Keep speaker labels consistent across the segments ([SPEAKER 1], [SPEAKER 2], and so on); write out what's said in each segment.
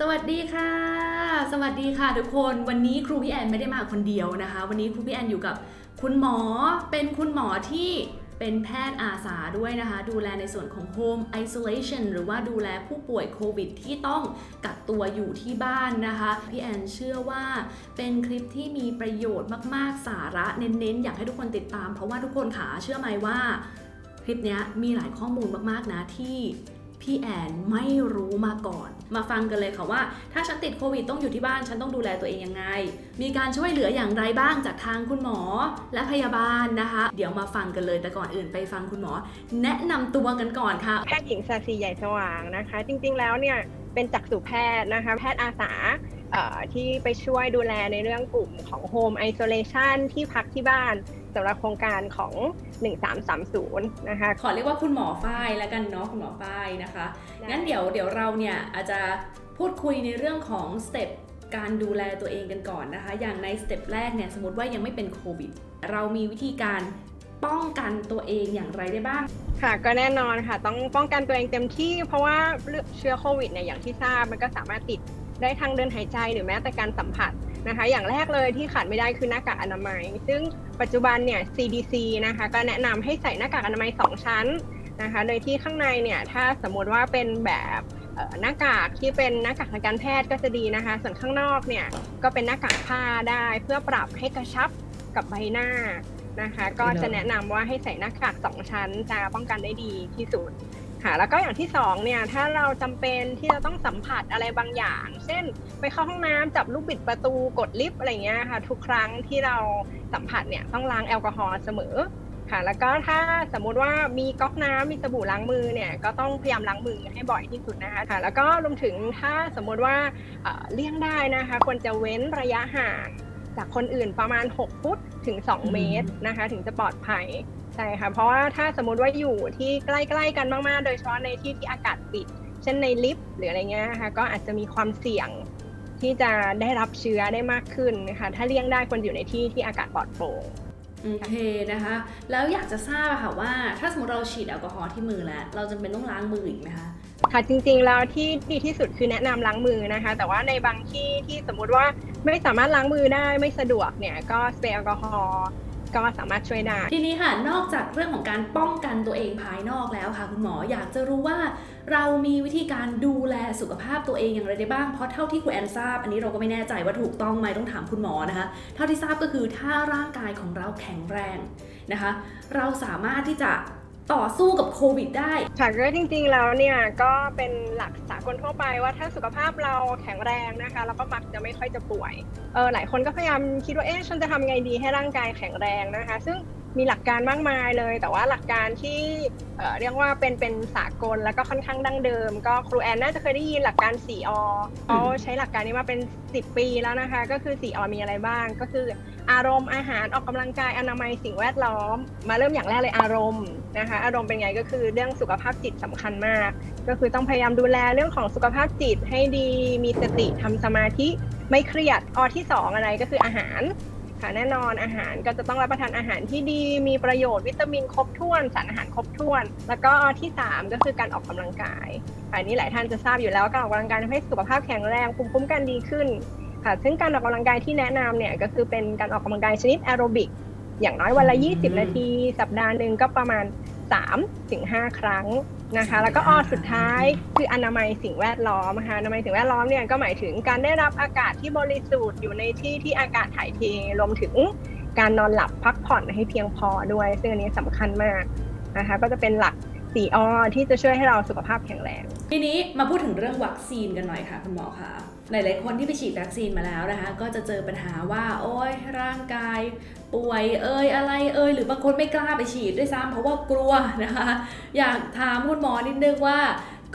[SPEAKER 1] สวัสดีค่ะ สวัสดีค่ะทุกคนวันนี้ครูพี่แอนไม่ได้มาคนเดียวนะคะ วันนี้ครูพี่แอนอยู่กับคุณหมอเป็นคุณหมอที่เป็นแพทย์อาสาด้วยนะคะ ดูแลในส่วนของ Home Isolation หรือว่าดูแลผู้ป่วยโควิดที่ต้องกักตัวอยู่ที่บ้านนะคะ พี่แอนเชื่อว่าเป็นคลิปที่มีประโยชน์มาก ๆ สาระเน้น ๆ อยากให้ทุกคนติดตาม เพราะว่าทุกคนขาเชื่อไหมว่าคลิปนี้มีหลายข้อมูลมาก ๆ นะที่ พี่แอนไม่รู้มาก่อน มาฟังกันเลยค่ะว่า ถ้าฉันติดโควิดต้องอยู่ที่บ้านฉันต้องดูแลตัวเองยังไง มีการช่วยเหลืออย่างไรบ้างจากทางคุณหมอและพยาบาลนะคะ เดี๋ยวมาฟังกันเลยแต่ก่อนอื่นไปฟังคุณหมอ แนะนำตัวกันก่อนค่ะ
[SPEAKER 2] แพทย์หญิงสาสีใหญ่สว่างนะคะ จริงๆแล้วเนี่ยเป็นจักษุแพทย์นะคะ แพทย์อาสาที่ไปช่วยดูแลในเรื่องกลุ่มของ Home Isolation ที่พักที่บ้าน สำหรับโครงการของ 1330 นะคะ
[SPEAKER 1] ขอเรียกว่าคุณหมอฝ้ายแล้วกันเนาะคุณหมอฝ้ายนะคะ งั้นเดี๋ยวเดี๋ยวเราเนี่ยอาจจะพูดคุยในเรื่องของสเต็ปการดูแลตัวเองกันก่อนนะคะ อย่างในสเต็ปแรกเนี่ยสมมติว่ายังไม่เป็นโควิด เรามีวิธีการป้องกันตัวเองอย่างไรได้บ้าง
[SPEAKER 2] ค่ะก็แน่นอนค่ะ ต้องป้องกันตัวเองเต็มที่ เพราะว่าเชื้อโควิดเนี่ยอย่างที่ทราบมันก็สามารถติดได้ทางเดินหายใจหรือแม้แต่การสัมผัส นะคะ อย่างแรกเลยที่ขาดไม่ได้คือหน้ากากอนามัย ซึ่งปัจจุบันเนี่ย CDC นะคะก็แนะนำให้ใส่หน้ากากอนามัย 2 ชั้นนะคะ โดยที่ข้างในเนี่ยถ้าสมมติว่าเป็นแบบหน้ากากที่เป็นหน้ากากทางการแพทย์ก็จะดีนะคะ ส่วนข้างนอกเนี่ยก็เป็นหน้ากากผ้าได้เพื่อปรับให้กระชับกับใบหน้านะคะ ก็จะแนะนำว่าให้ใส่หน้ากากสองชั้นจะป้องกันได้ดีที่สุด ค่ะ แล้วก็อย่างที่สองเนี่ยถ้าเราจำเป็นที่จะต้องสัมผัสอะไรบางอย่าง เช่น ไปเข้าห้องน้ำจับลูกบิดประตูกดลิฟต์อะไรเงี้ยค่ะ ทุกครั้งที่เราสัมผัสเนี่ยต้องล้างแอลกอฮอล์เสมอค่ะ แล้วก็ถ้าสมมุติว่ามีก๊อกน้ำมีสบู่ล้างมือเนี่ยก็ต้องพยายามล้างมือให้บ่อยที่สุดนะคะค่ะ แล้วก็รวมถึงถ้าสมมุติว่าเอ่อเลี่ยงได้นะคะควรจะเว้นระยะห่างจากคนอื่นประมาณ 6 ฟุตถึง 2 เมตรนะคะ ถึงจะปลอดภัย ใช่ค่ะ เพราะว่าถ้าสมมุติว่าอยู่ที่ใกล้ๆกันมากๆ โดยเฉพาะในที่ที่อากาศปิด เช่นในลิฟต์หรืออะไรเงี้ยนะคะก็อาจจะมีความเสี่ยงที่จะได้รับเชื้อได้มากขึ้นนะคะถ้าเลี่ยงได้ควรอยู่ในที่ที่อากาศปลอดโปร่ง
[SPEAKER 1] โอเคนะคะ แล้วอยากจะทราบอะค่ะว่า ถ้าสมมติเราฉีดแอลกอฮอล์ที่มือแล้ว เราจำเป็นต้องล้างมืออีกไหมคะ
[SPEAKER 2] ค่ะจริงๆแล้วที่ดีที่สุดคือแนะนำล้างมือนะคะ แต่ว่าในบางที่ที่สมมุติว่าไม่สามารถล้างมือได้ไม่สะดวกเนี่ยก็สเปรย์แอลกอฮอล์ ก็สามารถช่วยได้
[SPEAKER 1] ทีนี้ค่ะ นอกจากเรื่องของการป้องกันตัวเองภายนอกแล้วค่ะ คุณหมออยากจะรู้ว่า เรามีวิธีการดูแลสุขภาพตัวเองอย่างไรได้บ้าง เพราะเท่าที่คุณแอนทราบ อันนี้เราก็ไม่แน่ใจว่าถูกต้องไหมต้องถามคุณหมอนะคะ เท่าที่ทราบก็คือถ้าร่างกายของเราแข็งแรงนะคะ เราสามารถที่จะ ต่อสู้กับโควิดได้
[SPEAKER 2] ค่ะก็จริงๆแล้วเนี่ยก็เป็นหลักสากลทั่วไปว่าถ้าสุขภาพเราแข็งแรงนะคะเราก็มักจะไม่ค่อยจะป่วยเออหลายคนก็พยายามคิดว่าเอ๊ะฉันจะทำไงดีให้ร่างกายแข็งแรงนะคะ ซึ่ง มีหลักการมากมายเลย แต่ว่าหลักการที่เเรียกว่าเป็นเป็นสากลแล้วก็ค่อนข้างดั้งเดิม ก็ครูแอนน่าจะเคยได้ยินหลักการ 4 อเขาใช้หลักการนี้มาเป็น 10 ปีแล้วนะคะ ก็คือ 4 อมีอะไรบ้าง ก็คืออารมณ์อาหารออกกำลังกายอนามัยสิ่งแวดล้อม มาเริ่มอย่างแรกเลยอารมณ์นะคะอารมณ์เป็นไงก็คือเรื่องสุขภาพจิตสำคัญมาก ก็คือต้องพยายามดูแลเรื่องของสุขภาพจิตให้ดีมีสติทำสมาธิไม่เครียดออที่สองอะไรก็คืออาหาร ค่ะ แน่นอนอาหารก็จะต้องรับประทานอาหารที่ดีมีประโยชน์วิตามินครบถ้วน สารอาหารครบถ้วน แล้วก็ที่สามก็คือการออกกำลังกายอันนี้หลายท่านจะทราบอยู่แล้วการออกกำลังกายทำให้สุขภาพแข็งแรงภูมิคุ้มกันดีขึ้นค่ะ ซึ่งการออกกำลังกายที่แนะนำเนี่ยก็คือเป็นการออกกำลังกายชนิดแอโรบิกอย่างน้อยวันละ 20 นาที สัปดาห์หนึ่งก็ประมาณ 3ถึง5ครั้งนะคะ แล้วก็ออสุดท้ายคืออนามัยสิ่งแวดล้อมนะคะอนามัยสิ่งแวดล้อมเนี่ยก็หมายถึงการได้รับอากาศที่บริสุทธิ์อยู่ในที่ที่อากาศถ่ายเทรวมถึงการนอนหลับพักผ่อนให้เพียงพอด้วย ซึ่งอันนี้สำคัญมากนะคะก็จะเป็นหลักสี่อที่จะช่วยให้เราสุขภาพแข็งแรง
[SPEAKER 1] ทีนี้มาพูดถึงเรื่องวัคซีนกันหน่อยค่ะคุณหมอคะ หลาย ๆ คนที่ไปฉีดวัคซีนมาแล้วนะคะ ก็จะเจอปัญหาว่าโอ้ยร่างกายป่วยเอ่ยอะไรเอ่ยหรือบางคนไม่กล้าไปฉีดด้วยซ้ำเพราะว่ากลัวนะคะ อยากถามคุณหมอนิดนึงว่า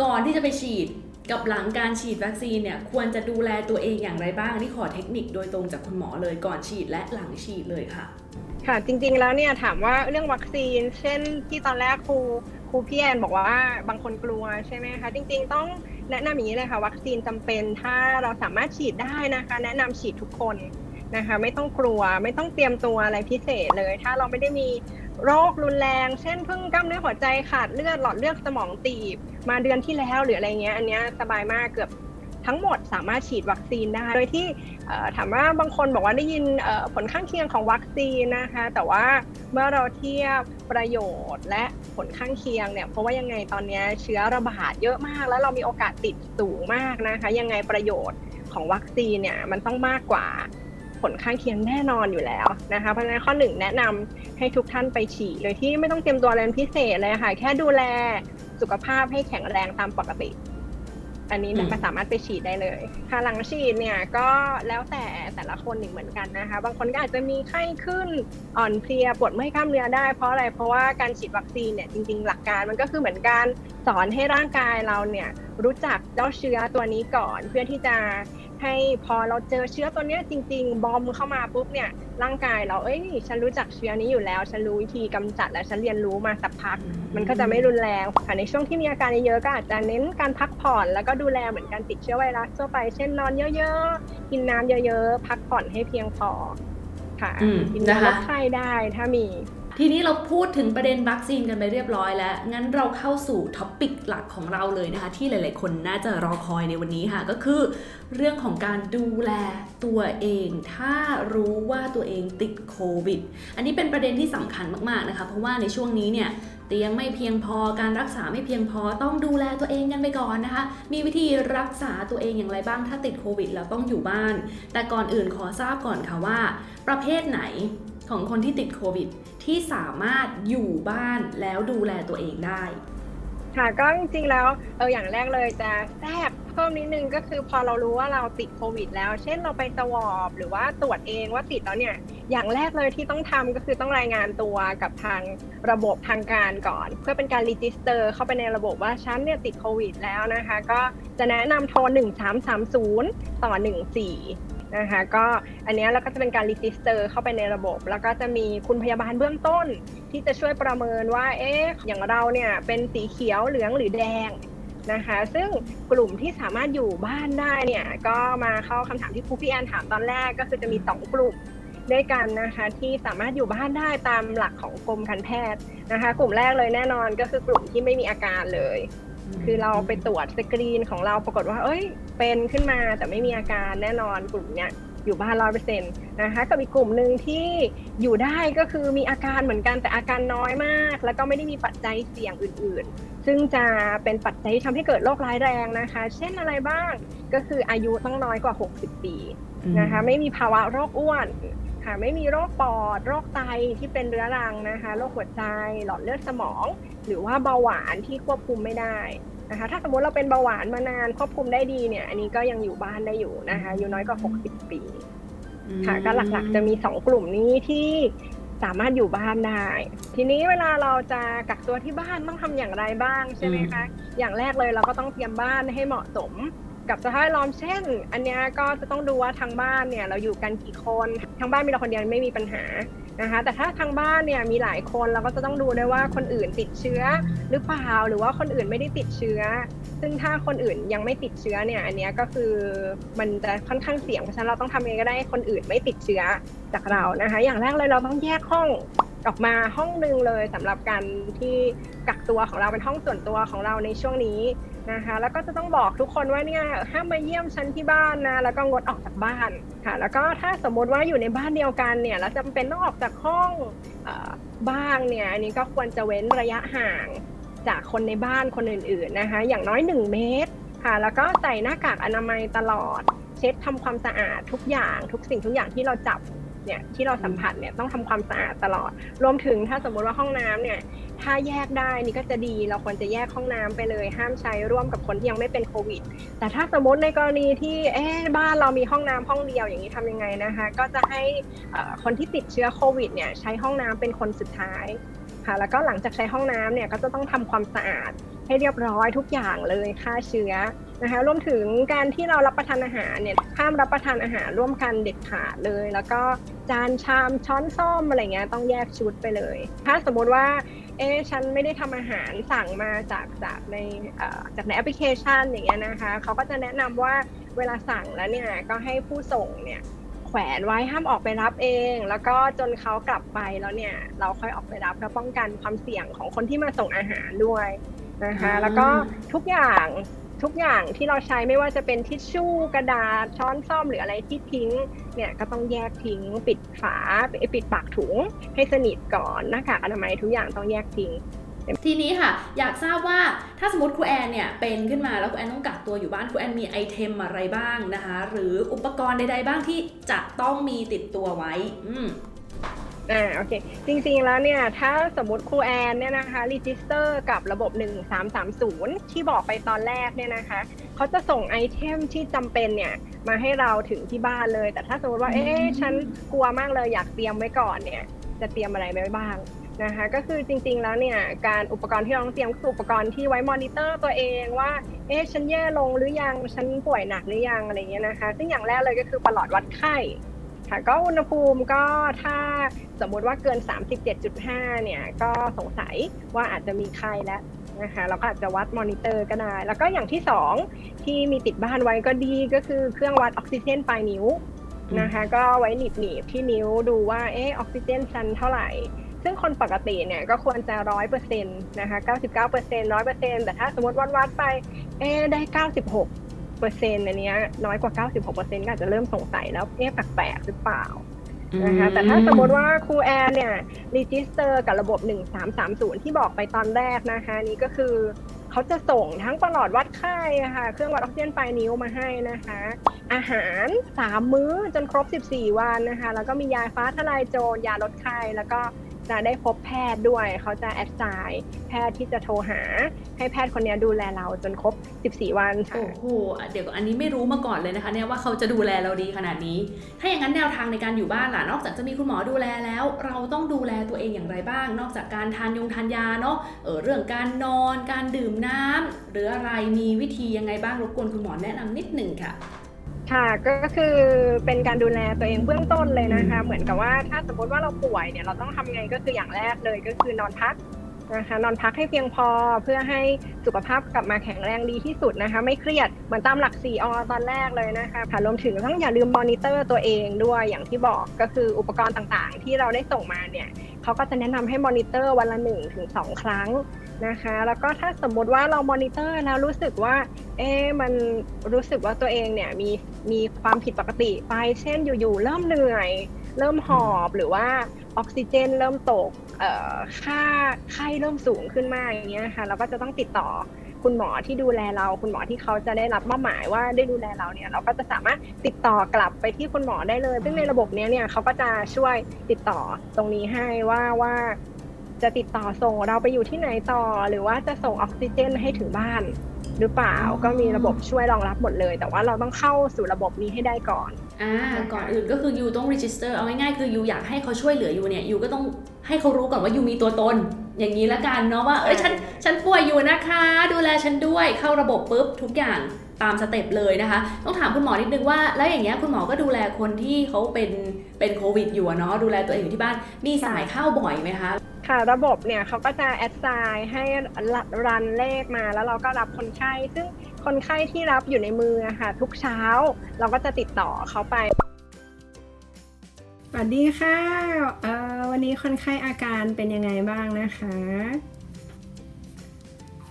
[SPEAKER 1] ก่อนที่จะไปฉีดกับหลังการฉีดวัคซีนเนี่ยควรจะดูแลตัวเองอย่างไรบ้างนี่ขอเทคนิคโดยตรงจากคุณหมอเลยก่อนฉีดและหลังฉีดเลยค่ะ
[SPEAKER 2] ค่ะจริงๆแล้วเนี่ยถามว่าเรื่องวัคซีน เช่นที่ตอนแรกครูครูพี่แอนบอกว่าบางคนกลัวใช่ไหมคะจริง ๆ ต้อง แนะนำอย่างนี้เลยค่ะวัคซีนจำเป็นถ้าเราสามารถฉีดได้นะคะ แนะนำฉีดทุกคนนะคะ ไม่ต้องกลัวไม่ต้องเตรียมตัวอะไรพิเศษเลย ถ้าเราไม่ได้มีโรครุนแรง เช่นเพิ่งกล้ามเนื้อหัวใจขาดเลือดหลอดเลือดสมองตีบ มาเดือนที่แล้วหรืออะไรเงี้ยอันเนี้ยสบายมากเกือบ ทั้งหมดสามารถฉีดวัคซีนได้ โดยที่ถามว่าบางคนบอกว่าได้ยินผลข้างเคียงของวัคซีนนะคะ แต่ว่าเมื่อเราเทียบประโยชน์และผลข้างเคียงเนี่ย เพราะว่ายังไงตอนนี้เชื้อระบาดเยอะมาก แล้วเรามีโอกาสติดสูงมากนะคะ ยังไงประโยชน์ของวัคซีนเนี่ยมันต้องมากกว่าผลข้างเคียงแน่นอนอยู่แล้วนะคะ เพราะฉะนั้นข้อหนึ่งแนะนำให้ทุกท่านไปฉีดโดยที่ไม่ต้องเตรียมตัวอะไรพิเศษเลยค่ะ แค่ดูแลสุขภาพให้แข็งแรงตามปกติ อันนี้
[SPEAKER 1] อืม
[SPEAKER 2] มันสามารถไปฉีดได้เลยค่ะหลังฉีดเนี่ยก็แล้วแต่แต่ละคนอีกเหมือนกันนะคะ บางคนก็อาจจะมีไข้ขึ้นอ่อนเพลียปวดเมื่อยกล้ามเนื้อได้เพราะอะไรเพราะว่าการฉีดวัคซีนเนี่ยจริง ๆ หลักการมันก็คือเหมือนการสอนให้ร่างกายเราเนี่ย รู้จักเจ้าเชื้อตัวนี้ก่อน เพื่อที่จะให้พอเราเจอเชื้อตัวเนี้ยจริง ๆ บอมเข้ามาปุ๊บเนี่ยร่างกายเราเอ้ยฉันรู้จักเชื้อนี้อยู่แล้ว ฉันรู้วิธีกำจัดและฉันเรียนรู้มาสักพัก มันก็จะไม่รุนแรงค่ะในช่วงที่มีอาการเยอะๆก็อาจจะเน้นการพักผ่อนแล้วก็ดูแลเหมือนการติดเชื้อไวรัสทั่วไป เช่นนอนเยอะๆกินน้ำเยอะๆพักผ่อนให้เพียงพอค่ะ
[SPEAKER 1] อืม
[SPEAKER 2] กินยา
[SPEAKER 1] นะคะ
[SPEAKER 2] ลดไข้ได้ถ้ามี
[SPEAKER 1] ทีนี้เราพูดถึงประเด็นวัคซีนกันไปเรียบร้อยแล้ว งั้นเราเข้าสู่ท็อปิกหลักของเราเลยนะคะ ที่หลาย ๆ คนน่าจะรอคอยในวันนี้ค่ะ ก็คือ เรื่องของการดูแลตัวเอง ถ้ารู้ว่าตัวเองติดโควิด อันนี้เป็นประเด็นที่สำคัญมาก ๆ นะคะ เพราะว่าในช่วงนี้เนี่ยเตียงไม่เพียงพอการรักษาไม่เพียงพอต้องดูแลตัวเองกันไปก่อนนะคะ มีวิธีรักษาตัวเองอย่างไรบ้างถ้าติดโควิดแล้วต้องอยู่บ้าน แต่ก่อนอื่นขอทราบก่อนค่ะว่า ประเภทไหน ของคนที่ติดโควิด ที่สามารถอยู่บ้านแล้วดูแลตัวเองได้
[SPEAKER 2] ค่ะก็จริงๆแล้วเอออย่างแรกเลยจะแทรกเพิ่มนิดนึงก็คือพอเรารู้ว่าเราติดโควิด แล้วเช่นเราไปสวอปหรือว่าตรวจเองว่าติดแล้วเนี่ย อย่างแรกเลยที่ต้องทำก็คือต้องรายงานตัวกับทางระบบทางการก่อน เพื่อเป็นการรีจิสเตอร์ เข้าไปในระบบว่าฉันเนี่ยติดโควิด แล้วนะคะ ก็จะแนะนำโทร 1330 ต่อ 14 นะคะก็อันนี้เราก็จะเป็นการรีจิสเตอร์เข้าไปในระบบ แล้วก็จะมีคุณพยาบาลเบื้องต้น ที่จะช่วยประเมินว่าเอ๊ะอย่างเราเนี่ยเป็นสีเขียวเหลืองหรือแดงนะคะซึ่งกลุ่มที่สามารถอยู่บ้านได้เนี่ยก็มาเข้าคำถามที่ครูพี่แอนถามตอนแรกก็คือจะมี 2 กลุ่มด้วยกันนะคะที่สามารถอยู่บ้านได้ตามหลักของกรมการแพทย์นะคะกลุ่มแรกเลยแน่นอนก็คือกลุ่มที่ไม่มีอาการเลย คือเราไปตรวจสกรีนของเราปรากฏว่า เอ้ย เป็นขึ้นมาแต่ไม่มีอาการแน่นอนกลุ่มเนี้ยอยู่บ้านร้อยเปอร์เซ็นต์นะคะกับอีกกลุ่มหนึ่งที่อยู่ได้ก็คือมีอาการเหมือนกันแต่อาการน้อยมาก แล้วก็ไม่ได้มีปัจจัยเสี่ยงอื่นๆ ซึ่งจะเป็นปัจจัยที่ทำให้เกิดโรคร้ายแรงนะคะ เช่นอะไรบ้างก็คืออายุต้องน้อยกว่า 60 ปีนะคะไม่มีภาวะโรคอ้วน ค่ะ ไม่มีโรคปอด โรคไตที่เป็นเรื้อรังนะคะ โรคหัวใจ หลอดเลือดสมอง หรือว่าเบาหวานที่ควบคุมไม่ได้นะคะ ถ้าสมมติเราเป็นเบาหวานมานานควบคุมได้ดีเนี่ย อันนี้ก็ยังอยู่บ้านได้อยู่นะคะอายู่น้อยกว่า 60 ปี ค่ะ ก็หลักๆจะมี 2 กลุ่มนี้ที่สามารถอยู่บ้านได้ ทีนี้เวลาเราจะกักตัวที่บ้านต้องทำอย่างไรบ้างใช่ไหมคะ อย่างแรกเลยเราก็ต้องเตรียมบ้านให้เหมาะสม กับสภาพแวดล้อมเช่น อันเนี้ยก็จะต้องดูว่าทางบ้านเนี่ยเราอยู่กันกี่คนทางบ้านมีเราคนเดียวไม่มีปัญหานะคะแต่ถ้าทางบ้านเนี่ยมีหลายคนเราก็จะต้องดูด้วยว่าคนอื่นติดเชื้อหรือเปล่าหรือว่าคนอื่นไม่ได้ติดเชื้อ ซึ่งถ้าคนอื่นยังไม่ติดเชื้อเนี่ยอันเนี้ยก็คือมันจะค่อนข้างเสี่ยงเพราะฉะนั้นเราต้องทำยังไงก็ได้ให้คนอื่นไม่ติดเชื้อจากเรานะคะอย่างแรกเลยเราต้องแยกห้องออกมาห้องหนึ่งเลยสำหรับการที่กักตัวของเราเป็นห้องส่วนตัวของเราในช่วงนี้นะคะแล้วก็จะต้องบอกทุกคนว่าเนี่ยห้ามมาเยี่ยมฉันที่บ้านนะแล้วก็งดออกจากบ้านค่ะ แล้วก็ถ้าสมมติว่าอยู่ในบ้านเดียวกันเนี่ยแล้วจำเป็นต้องออกจากห้องอบ้างเนี่ยอันนี้ก็ควรจะเว้นระยะห่างจากคนในบ้านคนอื่นๆนะคะ อย่างน้อย 1 เมตรค่ะ แล้วก็ใส่หน้ากากอนามัยตลอด เช็ดทำความสะอาดทุกอย่าง ทุกสิ่งทุกอย่างที่เราจับ เนี่ยที่เราสัมผัสเนี่ยต้องทำความสะอาดตลอด รวมถึงถ้าสมมุติว่าห้องน้ำเนี่ยถ้าแยกได้นี่ก็จะดีเราควรจะแยกห้องน้ำไปเลย ห้ามใช้ร่วมกับคนที่ยังไม่เป็นโควิด แต่ถ้าสมมติในกรณีที่เอ๊บ้านเรามีห้องน้ำห้องเดียวอย่างนี้ทำยังไงนะคะ ก็จะให้คนที่ติดเชื้อโควิดเนี่ยใช้ห้องน้ำเป็นคนสุดท้ายค่ะแล้วก็หลังจากใช้ห้องน้ำเนี่ยก็จะต้องทำความสะอาดให้เรียบร้อยทุกอย่างเลยฆ่าเชื้อ นะคะรวมถึงการที่เรารับประทานอาหารเนี่ยห้ามรับประทานอาหารร่วมกันเด็ดขาดเลย แล้วก็จานชามช้อนส้อมอะไรเงี้ยต้องแยกชุดไปเลย ถ้าสมมุติว่าเอ๊ะฉันไม่ได้ทำอาหารสั่งมาจากจากในเอ่อจากในแอปพลิเคชันอย่างเงี้ยนะคะเขาก็จะแนะนำว่าเวลาสั่งแล้วเนี่ยก็ให้ผู้ส่งเนี่ยแขวนไว้ห้ามออกไปรับเอง แล้วก็จนเขากลับไปแล้วเนี่ยเราค่อยออกไปรับเพื่อป้องกันความเสี่ยงของคนที่มาส่งอาหารด้วยนะคะ
[SPEAKER 1] อ่า
[SPEAKER 2] แล้วก็ทุกอย่าง ทุกอย่างที่เราใช้ไม่ว่าจะเป็นทิชชู่กระดาษช้อนซ่อมหรืออะไรที่ทิ้งเนี่ยก็ต้องแยกทิ้ง ปิดฝาปิดปากถุง ให้สนิทก่อนหน้ากากอนามัยทุกอย่างต้องแยกทิ้ง
[SPEAKER 1] ทีนี้ค่ะ อยากทราบว่าถ้าสมมติครูแอนเนี่ยเป็นขึ้นมาแล้วครูแอนต้องกักตัวอยู่บ้านครูแอนมีไอเทมอะไรบ้างนะคะ หรืออุปกรณ์ใดๆบ้างที่จะต้องมีติดตัวไว้ อืม
[SPEAKER 2] อ่าโอเค จริงๆแล้วเนี่ยถ้าสมมติครูแอนเนี่ยนะคะรีจิสเตอร์กับระบบ 1330 ที่บอกไปตอนแรกเนี่ยนะคะเขาจะส่งไอเทมที่จำเป็นเนี่ยมาให้เราถึงที่บ้านเลย แต่ถ้าสมมติว่า
[SPEAKER 1] อืม
[SPEAKER 2] เอ๊ะฉันกลัวมากเลยอยากเตรียมไว้ก่อนเนี่ยจะเตรียมอะไรไว้บ้างนะคะก็คือจริงๆแล้วเนี่ยการอุปกรณ์ที่เราต้องเตรียมก็คืออุปกรณ์ที่ไว้มอนิเตอร์ตัวเองว่าเอ๊ะฉันแย่ลงหรือยังฉันป่วยหนักหรือยังอะไรเงี้ยนะคะ ซึ่งอย่างแรกเลยก็คือประหลอดวัดไข้ ค่ะ ก็อุณหภูมิก็ถ้าสมมุติว่าเกิน 37.5 เนี่ย ก็สงสัยว่าอาจจะมีไข้แล้วนะคะเราก็อาจจะวัดมอนิเตอร์ก็ได้ แล้วก็อย่างที่สองที่มีติดบ้านไว้ก็ดีก็คือเครื่องวัดออกซิเจนปลายนิ้วนะคะก็ไว้หนีบหนีบที่นิ้วดูว่าเออออกซิเจนชั้นเท่าไหร่ ซึ่งคนปกติเนี่ยก็ควรจะร้อยเปอร์เซ็นต์นะคะเก้าสิบเก้าเปอร์เซ็นต์ร้อยเปอร์เซ็นต์แต่ถ้าสมมติวัดวัดๆไปเอได้เก้าสิบหก เปอร์เซ็นต์อันเนี้ยน้อยกว่า 96เปอร์เซ็นต์ก็อาจจะเริ่มสงสัยแล้วเอ๊ะแปลกๆหรือเปล่านะคะแต่ถ้าสมมติว่าครูแอนเนี่ยรีจิสเตอร์กับระบบ 1330 ที่บอกไปตอนแรกนะคะนี่ก็คือเขาจะส่งทั้งประหลอดวัดไข้อะค่ะเครื่องวัดออกซิเจนปลายนิ้วมาให้นะคะ อาหาร 3 มื้อจนครบ 14 วันนะคะ แล้วก็มียาฟ้าทลายโจรยาลดไข้แล้วก็ จะได้พบแพทย์ด้วย เขาจะแอดไซน์แพทย์ที่จะโทรหา ให้แพทย์คนนี้ดูแลเราจนครบ 14 วันค่ะ
[SPEAKER 1] โอ้โหเดี๋ยวก่อนอันนี้ไม่รู้มาก่อนเลยนะคะเนี่ยว่าเขาจะดูแลเราดีขนาดนี้ ถ้าอย่างนั้นแนวทางในการอยู่บ้านล่ะนอกจากจะมีคุณหมอดูแลแล้ว เราต้องดูแลตัวเองอย่างไรบ้าง นอกจากการทานยงทานยาเนาะเออเรื่องการนอน การดื่มน้ำหรืออะไรมีวิธียังไงบ้างรบกวนคุณหมอแนะนำนิดหนึ่งค่ะ
[SPEAKER 2] ค่ะก็คือเป็นการดูแลตัวเองเบื้องต้นเลยนะคะ เหมือนกับว่าถ้าสมมติว่าเราป่วยเนี่ยเราต้องทำไงก็คืออย่างแรกเลยก็คือนอนพักนะคะนอนพักให้เพียงพอเพื่อให้สุขภาพกลับมาแข็งแรงดีที่สุดนะคะ ไม่เครียดเหมือนตามหลัก 4 อ ตอนแรกเลยนะคะค่ะรวมถึงต้องอย่าลืมมอนิเตอร์ตัวเองด้วยอย่างที่บอกก็คืออุปกรณ์ต่างๆ ที่เราได้ส่งมาเนี่ยเขาก็จะแนะนำให้มอนิเตอร์วันละ1นถึงสครั้ง นะคะ แล้วก็ถ้าสมมุติว่าเรามอนิเตอร์แล้วรู้สึกว่า เอ๊มันรู้สึกว่าตัวเองเนี่ยมีมีความผิดปกติไป เช่นอยู่ๆเริ่มเหนื่อย เริ่มหอบหรือว่าออกซิเจน เริ่มตกค่าไข้เริ่มสูงขึ้นมากอย่างเงี้ยค่ะเราก็จะต้องติดต่อคุณหมอที่ดูแลเรา คุณหมอที่เขาจะได้รับมอบหมายว่าได้ดูแลเราเนี่ย เราก็จะสามารถติดต่อกลับไปที่คุณหมอได้เลย ซึ่งในระบบเนี้ยเนี่ยเขาก็จะช่วยติดต่อตรงนี้ให้ว่าว่า จะติดต่อส่งเราไปอยู่ที่ไหนต่อ หรือว่าจะส่งออกซิเจนให้ถึงบ้าน หรือเปล่า
[SPEAKER 1] อ๋อ
[SPEAKER 2] ก็มีระบบช่วยรองรับหมดเลย แต่ว่าเราต้องเข้าสู่ระบบนี้ให้ได้ก่อน
[SPEAKER 1] อ่าก่อนอื่นก็คือยูต้อง register เอาง่ายๆคือยูอยากให้เขาช่วยเหลือยูเนี่ยยูก็ต้องให้เขารู้ก่อนว่ายูมีตัวตน อย่างนี้ละกันเนาะว่าเอ้ยฉันฉันป่วยอยู่นะคะ ดูแลฉันด้วยเข้าระบบปุ๊บทุกอย่างตามสเต็ปเลยนะคะ ต้องถามคุณหมอนิดนึงว่า แล้วอย่างเงี้ยคุณหมอก็ดูแลคนที่เขาเป็นเป็นโควิดอยู่อะเนาะดูแลตัวเองอยู่ที่บ้านมีสายเข้าบ่อยไหมคะ
[SPEAKER 2] ค่ะระบบเนี่ยเขาก็จะแอดไซน์ให้รันเลขมาแล้วเราก็รับคนไข้ ซึ่งคนไข้ที่รับอยู่ในมือค่ะ ทุกเช้าเราก็จะติดต่อเขาไป
[SPEAKER 3] สวัสดีค่ะเอ่อวันนี้คนไข้อาการเป็นยังไงบ้างนะคะ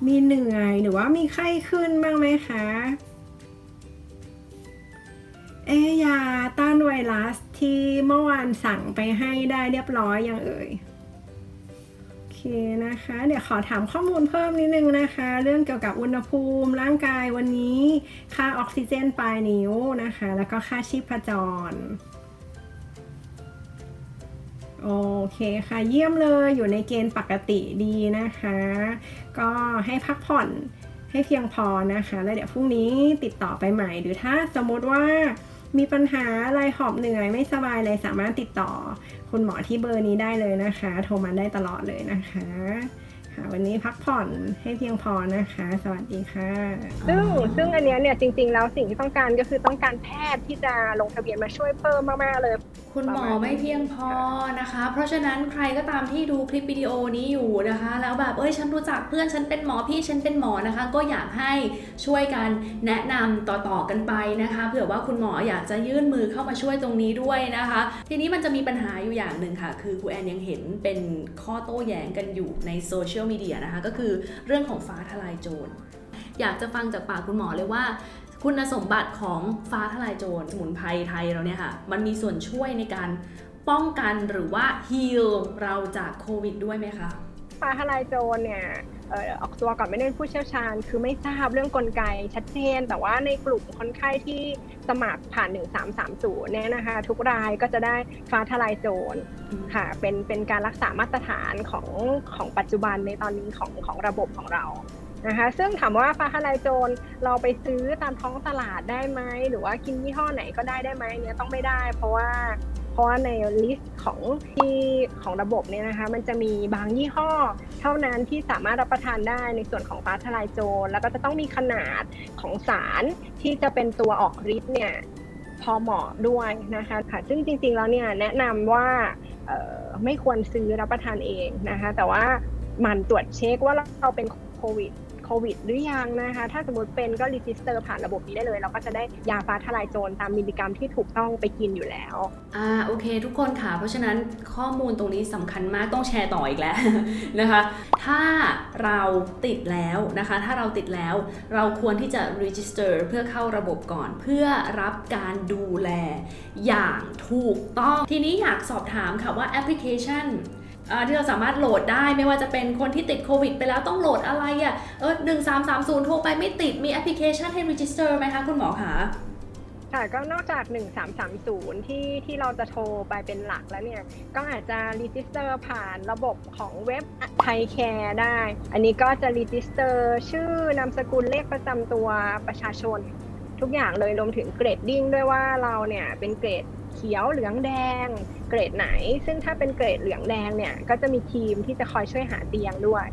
[SPEAKER 3] มีเหนื่อยหรือว่ามีไข้ขึ้นบ้างไหมคะเอยาต้านไวรัสที่เมื่อวานสั่งไปให้ได้เรียบร้อยยังเอ่ย เคนะคะ เดี๋ยวขอถามข้อมูลเพิ่มนิดนึงนะคะ เรื่องเกี่ยวกับอุณหภูมิ ร่างกายวันนี้ ค่าออกซิเจนปลายนิ้วนะคะ แล้วก็ค่าชีพจรโอเคค่ะเยี่ยมเลยอยู่ในเกณฑ์ปกติดีนะคะ ก็ให้พักผ่อนให้เพียงพอนะคะ แล้วเดี๋ยวพรุ่งนี้ติดต่อไปใหม่ หรือถ้าสมมติว่ามีปัญหาอะไรหอบเหนื่อยไม่สบายอะไรสามารถติดต่อ คุณหมอที่เบอร์นี้ได้เลยนะคะ โทรมาได้ตลอดเลยนะคะ ค่ะ วันนี้พักผ่อนให้เพียงพอนะคะ สวัสดีค่ะ
[SPEAKER 2] ซึ่งซึ่งอันเนี้ยเนี่ยจริง ๆ แล้วสิ่งที่ต้องการก็คือต้องการแพทย์ที่จะลงทะเบียนมาช่วยเพิ่มมากๆเลย
[SPEAKER 1] คุณหมอไม่เพียงพอนะคะ เพราะฉะนั้นใครก็ตามที่ดูคลิปวิดีโอนี้อยู่นะคะ แล้วแบบเอ้ยฉันรู้จักเพื่อนฉันเป็นหมอพี่ฉันเป็นหมอนะคะ ก็อยากให้ช่วยกันแนะนำต่อๆกันไปนะคะเผื่อว่าคุณหมออยากจะยื่นมือเข้ามาช่วยตรงนี้ด้วยนะคะ ทีนี้มันจะมีปัญหาอยู่อย่างหนึ่งค่ะ คือครูแอนยังเห็นเป็นข้อโต้แย้งกันอยู่ในโซเชียลมีเดียนะคะก็คือเรื่องของฟ้าทลายโจร อยากจะฟังจากปากคุณหมอเลยว่า คุณสมบัติของฟ้าทลายโจรสมุนไพรไทยเราเนี่ยค่ะมันมีส่วนช่วยในการป้องกันหรือว่าฮีลเราจากโควิดด้วยไหมคะ
[SPEAKER 2] ฟ้าทลายโจรเนี่ยเอ่อออกตัวก่อนไม่ได้เป็นผู้เชี่ยวชาญ คือไม่ทราบเรื่องกลไกชัดเจน แต่ว่าในกลุ่มคนไข้ที่สมัครผ่าน 1330เนี่ยนะคะ ทุกรายก็จะได้ฟ้าทลายโจรค่ะ เป็นเป็นการรักษามาตรฐานของของปัจจุบันในตอนนี้ของของระบบของเรานะคะซึ่งถามว่าฟ้าทลายโจรเราไปซื้อตามท้องตลาดได้ไหมหรือว่ากินยี่ห้อไหนก็ได้ได้ไหมเนี่ยต้องไม่ได้ เพราะว่า ราะว่าในลิสต์ของที่ของระบบเนี่ยนะคะ มันจะมีบางยี่ห้อ เท่านั้นที่สามารถรับประทานได้ในส่วนของฟ้าทลายโจรแล้วก็จะต้องมีขนาดของสารที่จะเป็นตัวออกฤทธิ์เนี่ยพอเหมาะด้วยนะคะค่ะซึ่งจริงๆแล้วเนี่ยแนะนำว่าไม่ควรซื้อรับประทานเองนะคะ แต่ว่ามันตรวจเช็คว่าเราเป็นโควิด โควิดหรือยังนะคะ ถ้าสมมติเป็นก็รีจิสเตอร์ผ่านระบบนี้ได้เลย เราก็จะได้ยาฟ้าทลายโจรตามมิลลิกรัมที่ถูกต้องไปกินอยู่แล้ว
[SPEAKER 1] อ่าโอเค ทุกคนค่ะ เพราะฉะนั้นข้อมูลตรงนี้สำคัญมากต้องแชร์ต่ออีกแล้วนะคะ ถ้าเราติดแล้วนะคะ ถ้าเราติดแล้วเราควรที่จะ register เพื่อเข้าระบบก่อน เพื่อรับการดูแลอย่างถูกต้อง ทีนี้อยากสอบถามค่ะว่าแอปพลิเคชัน ที่เราสามารถโหลดได้ไม่ว่าจะเป็นคนที่ติดโควิดไปแล้วต้องโหลดอะไรอะ่ะเออหนึ่งสามสามศูนย์โทรไปไม่ติดมีแอปพลิเคชันให้ register ไหมคะคุณหมอคะ
[SPEAKER 2] ค่ะก็นอกจาก 1330 ที่ที่เราจะโทรไปเป็นหลักแล้วเนี่ย ก็อาจจะรีจิสเตอร์ผ่านระบบของเว็บไทยแคร์ได้ อันนี้ก็จะรีจิสเตอร์ชื่อนามสกุลเลขประจำตัวประชาชนทุกอย่างเลยรวมถึงเกรดดิ้งด้วยว่าเราเนี่ยเป็นเกรด เขียวเหลืองแดง เกรดไหน ซึ่งถ้าเป็นเกรดเหลืองแดงเนี่ย ก็จะมีทีมที่จะคอยช่วยหาเตียงด้วย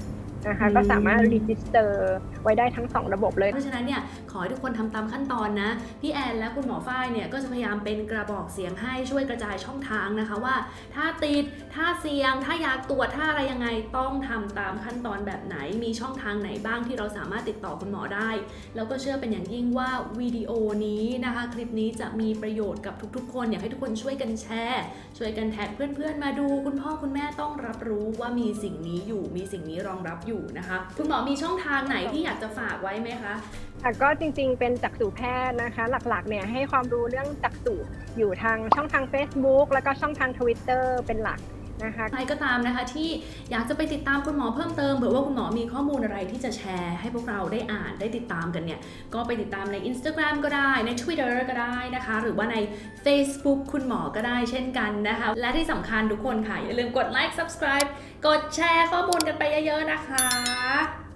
[SPEAKER 2] นะคะ
[SPEAKER 1] อืม
[SPEAKER 2] ก็สามารถรีจิสเตอร์ไว้ได้ทั้งสองระบบเลย
[SPEAKER 1] เพราะฉะนั้นเนี่ยขอให้ทุกคนทำตามขั้นตอนนะ พี่แอนและคุณหมอฝ้ายเนี่ยก็จะพยายามเป็นกระบอกเสียงให้ช่วยกระจายช่องทางนะคะว่า ถ้าติด ถ้าเสี่ยง ถ้าอยากตรวจถ้าอะไรยังไงต้องทำตามขั้นตอนแบบไหน มีช่องทางไหนบ้างที่เราสามารถติดต่อคุณหมอได้ แล้วก็เชื่อเป็นอย่างยิ่งว่าวิดีโอนี้นะคะ คลิปนี้จะมีประโยชน์กับทุกๆ คนอยากให้ทุกคนช่วยกันแชร์ ช่วยกันแท็กเพื่อนๆมาดู คุณพ่อคุณแม่ต้องรับรู้ว่ามีสิ่งนี้อยู่มีสิ่งนี้รองรับอยู่นะคะ คุณหมอมีช่องทางไหนที่อยากจะฝากไว้ไหมคะ
[SPEAKER 2] ค่ะก็จริงๆ เป็นจักษุแพทย์นะคะ หลักๆ เนี่ยให้ความรู้เรื่องจักษุอยู่ทางช่องทาง Facebook แล้วก็ช่องทาง Twitter เป็นหลัก นะคะ
[SPEAKER 1] ใครก็ตามนะคะที่อยากจะไปติดตามคุณหมอเพิ่มเติมเผื่อว่าคุณหมอมีข้อมูลอะไรที่จะแชร์ให้พวกเราได้อ่านได้ติดตามกันเนี่ย ก็ไปติดตามใน Instagram ก็ได้ใน Twitter ก็ได้นะคะ หรือว่าใน Facebook คุณหมอก็ได้เช่นกันนะคะ และที่สำคัญทุกคนค่ะ อย่าลืมกดไลค์ subscribe กดแชร์ข้อมูลกันไปเยอะๆนะคะ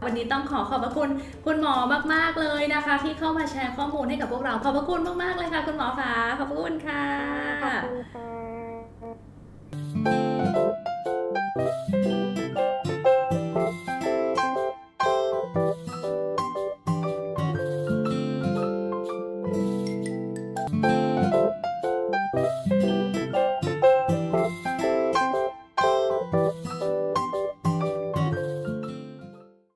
[SPEAKER 1] วันนี้ต้องขอขอบพระคุณคุณหมอมากๆเลยนะคะ ที่เข้ามาแชร์ข้อมูลให้กับพวกเราขอบพระคุณมากๆเลยค่ะ คุณหมอค่ะขอบพระคุณค่ะ
[SPEAKER 2] ขอบคุณค่ะ